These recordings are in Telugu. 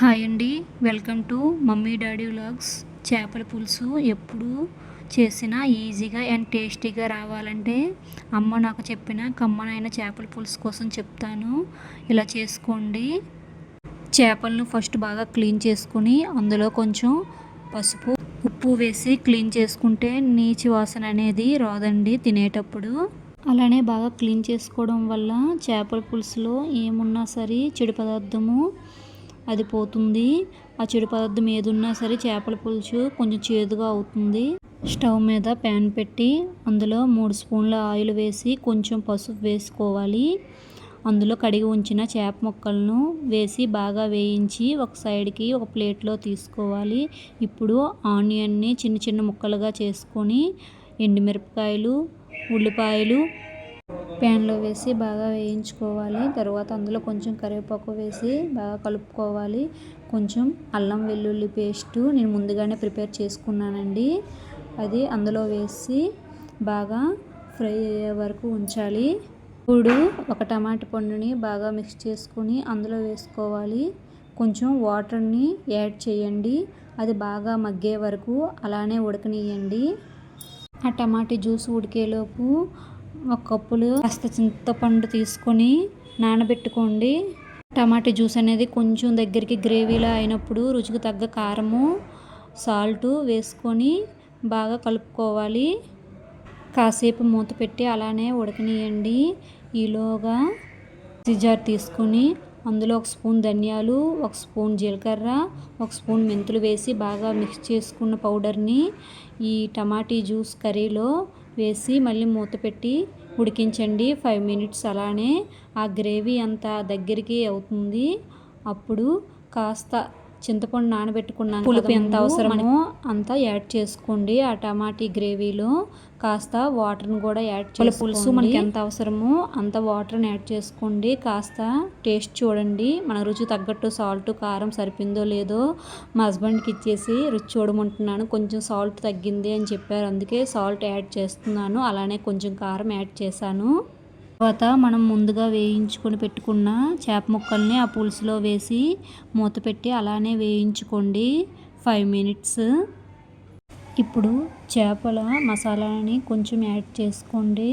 హాయ్ అండి. Welcome to mummy daddy vlogs. చేపల పులుసు ఎప్పుడు చేసినా ఈజీగా అండ్ టేస్టీగా రావాలంటే అమ్మ నాకు చెప్పిన కమ్మనైన చేపల పులుసు కోసం చెప్తాను. ఇలా చేసుకోండి. చేపలను ఫస్ట్ బాగా క్లీన్ చేసుకుని అందులో కొంచెం పసుపు ఉప్పు వేసి క్లీన్ చేసుకుంటే నీచి వాసన అనేది రాదండి తినేటప్పుడు. అలానే బాగా క్లీన్ చేసుకోవడం వల్ల చేపల పులుసులో ఏమున్నా సరే చెడు పదార్థము అది పోతుంది. ఆ చెడు పదార్థం ఏదున్నా సరే చేపల పులుసు కొంచెం చేదుగా అవుతుంది. స్టవ్ మీద ప్యాన్ పెట్టి అందులో మూడు స్పూన్ల ఆయిల్ వేసి కొంచెం పసుపు వేసుకోవాలి. అందులో కడిగి ఉంచిన చేప ముక్కలను వేసి బాగా వేయించి ఒక సైడ్కి ఒక ప్లేట్లో తీసుకోవాలి. ఇప్పుడు ఆనియన్ని చిన్న చిన్న ముక్కలుగా చేసుకొని ఎండుమిరపకాయలు ఉల్లిపాయలు ప్యాన్లో వేసి బాగా వేయించుకోవాలి. తర్వాత అందులో కొంచెం కరివేపాకు వేసి బాగా కలుపుకోవాలి. కొంచెం అల్లం వెల్లుల్లి పేస్టు నేను ముందుగానే ప్రిపేర్ చేసుకున్నానండి. అది అందులో వేసి బాగా ఫ్రై అయ్యే వరకు ఉంచాలి. ఇప్పుడు ఒక టమాటా పండుని బాగా మిక్స్ చేసుకుని అందులో వేసుకోవాలి. కొంచెం వాటర్ని యాడ్ చేయండి. అది బాగా మగ్గే వరకు అలానే ఉడకనియండి ఆ టమాటా జ్యూస్ ఉడికేలోపు ఒక కప్పులు కాస్త చింతపండు తీసుకొని నానబెట్టుకోండి. టమాటా జ్యూస్ అనేది కొంచెం దగ్గరికి గ్రేవీలా అయినప్పుడు రుచికి తగ్గ కారము సాల్ట్ వేసుకొని బాగా కలుపుకోవాలి. కాసేపు మూత పెట్టి అలానే ఉడకనియండి ఈలోగా సిజార్ తీసుకొని అందులో ఒక స్పూన్ ధనియాలు ఒక స్పూన్ జీలకర్ర ఒక స్పూన్ మెంతులు వేసి బాగా మిక్స్ చేసుకున్న పౌడర్ని ఈ టమాటీ జ్యూస్ కర్రీలో వేసి మళ్ళీ మూత పెట్టి ఉడికించండి. ఫైవ్ మినిట్స్ అలానే ఆ గ్రేవీ అంతా దగ్గరికి అవుతుంది. అప్పుడు కాస్త చింతపండు నానబెట్టుకున్నాను పులుపు ఎంత అవసరమో అంతా యాడ్ చేసుకోండి. ఆ టమాటీ గ్రేవీలో కాస్త వాటర్ని కూడా యాడ్ చేయాలి పులుసు మనకి ఎంత అవసరమో అంత వాటర్ని యాడ్ చేసుకోండి. కాస్త టేస్ట్ చూడండి. మన రుచి తగ్గట్టు సాల్ట్ కారం సరిపోయిందో లేదో మా హస్బెండ్కి ఇచ్చేసి రుచి చూడమంటున్నాను. కొంచెం సాల్ట్ తగ్గింది అని చెప్పారు. అందుకే సాల్ట్ యాడ్ చేస్తున్నాను. అలానే కొంచెం కారం యాడ్ చేశాను. తర్వాత మనం ముందుగా వేయించుకొని పెట్టుకున్న చేప ముక్కల్ని ఆ పులుసులో వేసి మూత పెట్టి అలానే వేయించుకోండి. Five minutes. ఇప్పుడు చేపల మసాలాని కొంచెం యాడ్ చేసుకోండి.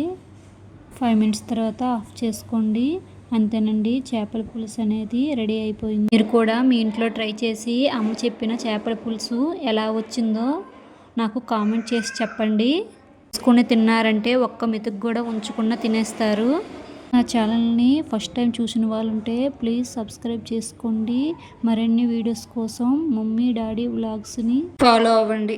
ఫైవ్ మినిట్స్ తర్వాత ఆఫ్ చేసుకోండి. అంతేనండి చేపల పులుసు అనేది రెడీ అయిపోయింది. మీరు కూడా మీ ఇంట్లో ట్రై చేసి అమ్మ చెప్పిన చేపల పులుసు ఎలా వచ్చిందో నాకు కామెంట్ చేసి చెప్పండి. వేసుకొని తిన్నారంటే ఒక్క మెతుకు కూడా ఉంచకుండా తినేస్తారు. నా ఛానల్ని ఫస్ట్ టైం చూసిన వాళ్ళు ఉంటే ప్లీజ్ సబ్స్క్రైబ్ చేసుకోండి. మరిన్ని వీడియోస్ కోసం మమ్మీ డాడీ వ్లాగ్స్ని ఫాలో అవ్వండి.